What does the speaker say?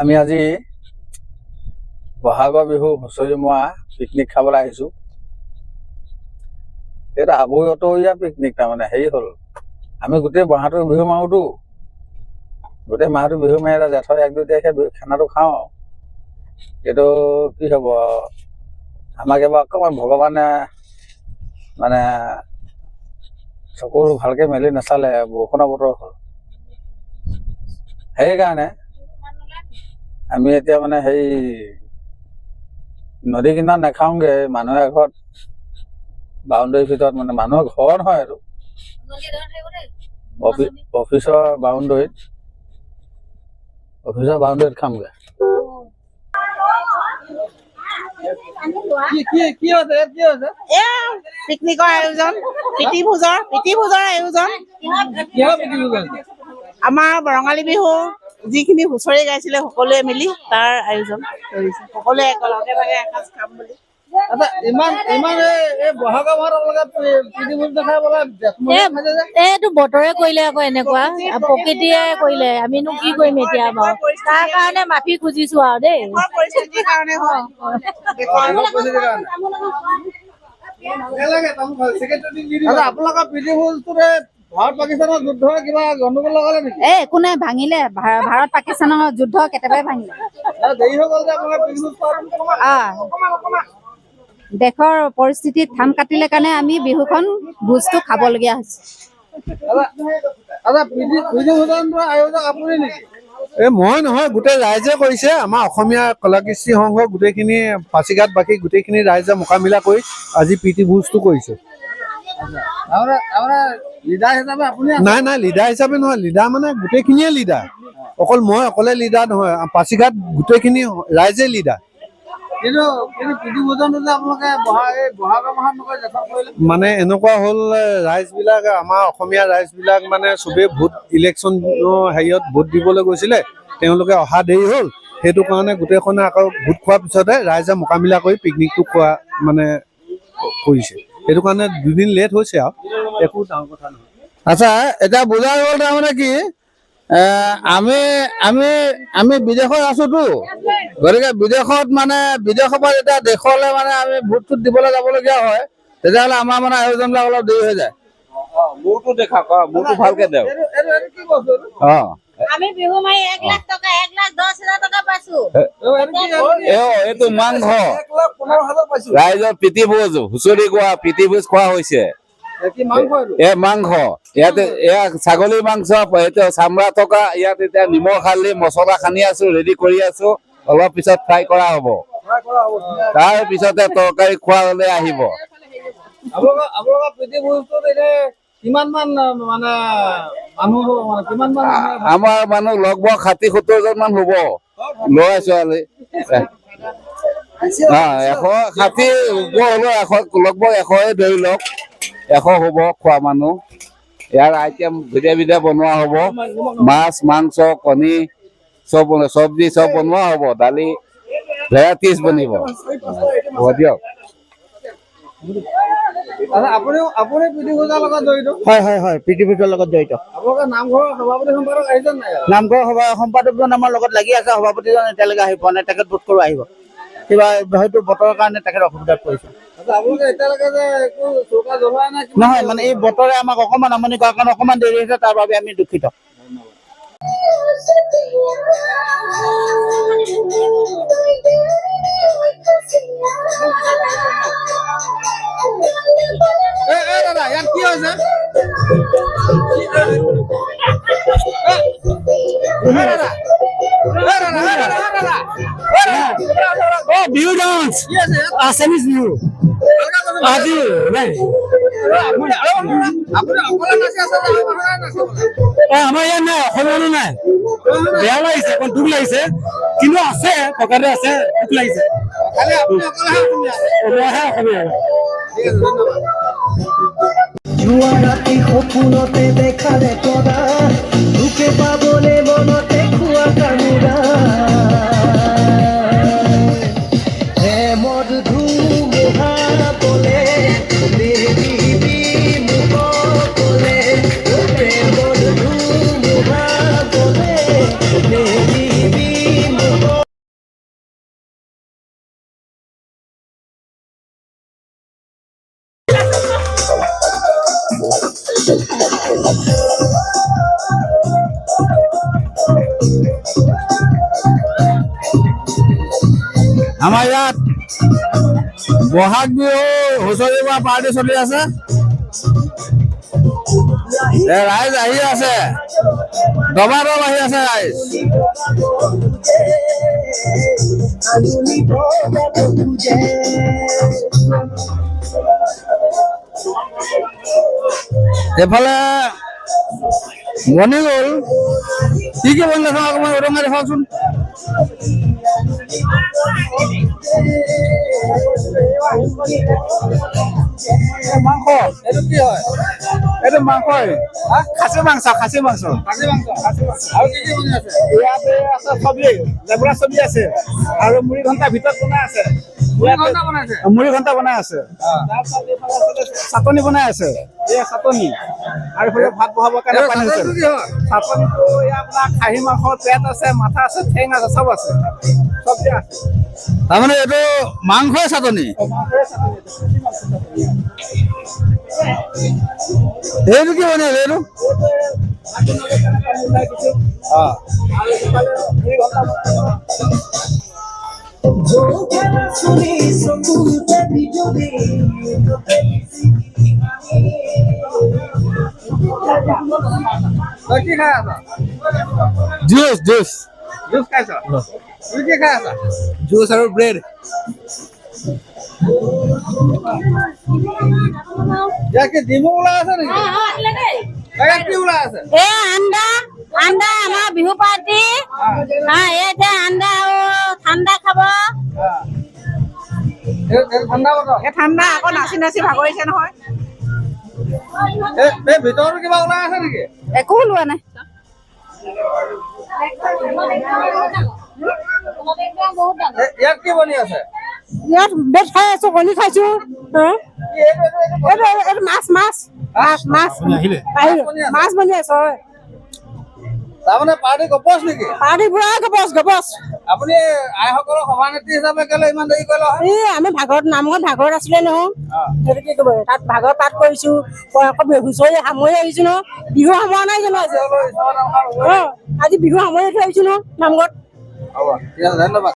আমি আজি বহাগৰ বিহু হুঁচৰি মৰা পিকনিক খাবলৈ আহিছোঁ। এইটো আবহীয়া পিকনিক তাৰমানে হেৰি হ'ল, আমি গোটেই বহাগৰ বিহু মাৰোতো। গোটেই মাহটো বিহু মাৰি এটা জেঠৰ এক দুই তাৰিখে খানাটো খাওঁ। এইটো কি হ'ব, আমাক এবাৰ অকণমান ভগৱানে মানে চকুৰ ভালকে মেলি নাচালে, বৰষুণৰ বতৰ হ'ল। সেইকাৰণে আমি এতিয়া মানে সেই নদী কিনাৰত নাখাওঁগে মানুহে ঘৰত বাউণ্ডৰীৰ ভিতৰত মানে মানুহৰ ঘৰ নহয় এইটো অফি- অফিচৰ বাউণ্ডৰীত অফিচৰ বাউণ্ডৰীত খামগে। পিকনিকৰ আয়োজন আয়োজন। আমাৰ বৰঙালী বিহু। যিখিনি হুঁচৰি গাইছিলে সকলোৱে মিলি তাৰ আয়োজন কৰিছে। সকলোৱে একেলগে ভাগে এসাঁজ খাম বুলি। এইটো বতৰে কৰিলে আকৌ এনেকুৱা। প্ৰকৃতিয়ে কৰিলে। আমিনো কি কৰিম এতিয়া বাৰু? তাৰ কাৰণে মাফি খুজিছো আৰু দেই। আপোনালোকৰ ভাৰত পাকিস্তানৰ যুদ্ধৰ কিবা গণ্ডগোল লগালে নেকি? এ একো নাই ভাঙিলে। ভাৰত পাকিস্তানৰ যুদ্ধ কেতিয়াবাই ভাঙিলে। দেৰি হৈ গ'ল যে দেশৰ পৰিস্থিতিত ধান কাটিলে কাৰণে আমি বিহুখন ভোজটো খাবলগীয়া হৈছে। এই মই নহয় গোটেই ৰাইজে কৰিছে। আমাৰ অসমীয়া কলাকৃষ্টি সংঘ গোটেইখিনি পাছিঘাট বাকী গোটেইখিনি ৰাইজে মোকামিলা কৰি আজি প্ৰীতি ভোজটো কৰিছে। নাই নাই লিডাৰ হিচাপে নহয় লিডাৰ মানে গোটেইখিনিয়ে লিডাৰ অকল মই অকলে লিডাৰ নহয় পাছিঘাট গোটেইখিনি ৰাইজে লিডাৰ মানে এনেকুৱা হ'ল ৰাইজ বিলাক আমাৰ অসমীয়া ৰাইজ বিলাক মানে চবেই ভোট ইলেকশ্যন হেৰিয়ত ভোট দিবলৈ গৈছিলে। তেওঁলোকে অহা দেৰি হ'ল। সেইটো কাৰণে গোটেইখনে আকৌ ভোট খোৱাৰ পিছতে ৰাইজে মোকামিলা কৰি পিকনিকটো খোৱা মানে কৰিছে। সেইটো কাৰণে দুদিন লেট হৈছে আৰু একো ডাঙৰ কথা নহয় আচ্ছা এতিয়া বুজা গ'ল তাৰমানে কি? আমি আমি আমি বিদেশত আছোতো গতিকে বিদেশত মানে বিদেশৰ পৰা যেতিয়া দেশলৈ মানে আমি ভোট চোট দিবলৈ যাবলগীয়া হয় তেতিয়াহ'লে আমাৰ মানে আয়োজনবিলাক অলপ দেৰি হৈ যায়। মোৰটো দেখা মোৰটো ভালকে দেও। অ। আমি বিহু মাৰি এক লাখ টকা এক লাখ দহ হাজাৰ টকা পাইছো। এও এইটো মাংস ৰাইজৰ প্ৰীতি ভোজ হুঁচৰি গোৱা প্ৰীতি ভোজ খোৱা হৈছে। এ মাংস ইয়াতে এয়া ছাগলী মাংস এইটো চামৰা থকা ইয়াত এতিয়া নিমখ হালধি মছলা সানি আছো ৰেডি কৰি আছো। অলপ পিছত ফ্ৰাই কৰা হ'ব। তাৰ পিছতে তৰকাৰী খোৱা হলে আহিব। আপোনালোকৰ আপোনালোকৰ প্ৰীতি ভোজটোত এতিয়া কিমান মান মানে মানুহ আমাৰ মানুহ লগভগ ষাঠি সত্তৰ জন মান হ'ব। ল'ৰা ছোৱালী। এশ ষাঠি হ'লেও এশ লগভগ এশয়ে ধৰি লওক। এশ হ'ব খোৱা মানুহ। ইয়াৰ আইটেম ভিদে ভিদে বনোৱা হ'ব। মাছ মাংস কণী চব চব্জি চব বনোৱা হ'ব। দালি ভেৰাইটিজ বনিব। হ'ব দিয়ক। আপুনিও আপুনি প্ৰীতি ভোজৰ লগত জড়িত? হয় হয় হয় প্ৰীতি ভোজৰ লগত জড়িত। আপোনালোকৰ নামঘৰৰ সভাপতি সম্পাদক আহিছে নাই ইয়াত? নামঘৰ সভা সম্পাদকজন আমাৰ লগত লাগি আছে সভাপতিজন এতিয়ালৈকে আহি পোৱা নাই তেখেত বোধ কৰোঁ আহিব। কিবা হয়তো বতৰৰ কাৰণে তেখেত অসুবিধাত পৰিছে। আচ্ছা আপোনালোকে এতিয়ালৈকে যে একো চৌকা জ্বলোৱা নাই কিমান নহয় মানে এই বতৰে আমাক অকণমান আমনি কৰাৰ কাৰণে অকণমান দেৰি হৈছে তাৰ বাবে আমি দুখিত। দাদা ইয়ার কি হয়েছে Oh, view dance. Yes, yes. Assamese view. Adi, right. আমাৰ ইয়াত নাই অসমীয়ানো নাই বেয়া লাগিছে অকণ দুখ লাগিছে কিন্তু আছে প্ৰকাৰে আছে দুখ লাগিছে জুয়া রাতি সপোনতে দেখালে তদা আমাৰ ইয়াত বহাগ বিহু হুঁচৰি গোৱা পাৰ্টি চলি আছে। ৰাইজ আহি আছে। দবা দব আহি আছে, ৰাইজ। এইফালে বনি গ'ল কি কি বনি আছে অকণমান উদঙাই দেখুৱাওকচোন মাংস এইটো কি হয় এইটো মাংস। খাচী মাংস খাচী মাংস খাচী মাংস আৰু কি কি আছে ইয়াতে আছে চব্জি লেবৰা চব্জি আছে আৰু মুড়ি ঘণ্টাৰ ভিতৰত বনাই আছে মুড়ি ঘণ্টা বনাই আছে। চাটনি বনাই আছে। চাটনি। আৰু এইফালে ভাত বহাবৰ কাৰণে পানী আছে। চাটনিটো এয়া আপোনাৰ খাহী মাংসৰ পেট আছে মাথা আছে ঠেং আছে চব আছে। আছে। তাৰমানে এইটো মাংসই চাটনি? এইটো কি এইটো? जो জুস জুস জুস আৰু ব্ৰেড ইয়াকে ডিমো ওলাই আছে কি ওলাই আছে? এ আন্ডা আন্ডা আমাৰ বিহু পাৰ্টি। হা। এতিয়া আন্ডা ঠাণ্ডা খাব? ঠাণ্ডা আকৌ নাচি নাচি ভাগৰিছে নহয়। ভিতৰতো কিবা ওলাই আছে নেকি? একো লোৱা নাই। এই- ইয়াত কি বনি আছে? ইয়াত বেট খাই আছো কণী খাইছো। হা? কি এইটো এইটো এইটো এইটো এইটো মাছ মাছ। মাছ মাছ আহিলো। মাছ বনি আছো হয়। তাৰমানে পাৰ্টি গপচ নেকি? পাৰ্টি পুৰা গপচ গপচ। আপুনি আইসকলক সভানেত্ৰী হিচাপে কেলে ইমান দেৰি কৰিলে এই আমি ভাগৰত নামঘৰত ভাগৰত আছিলে নহয় সেইটো কি কৰিব তাত ভাগৰ পাঠ কৰিছো হুঁচৰি সামৰি আহিছো ন। বিহু সামৰা নাই জানো আজি। অ আজি বিহু সামৰি থৈ আহিছো ন নামঘৰত। হ'ব ঠিক আছে ধন্যবাদ।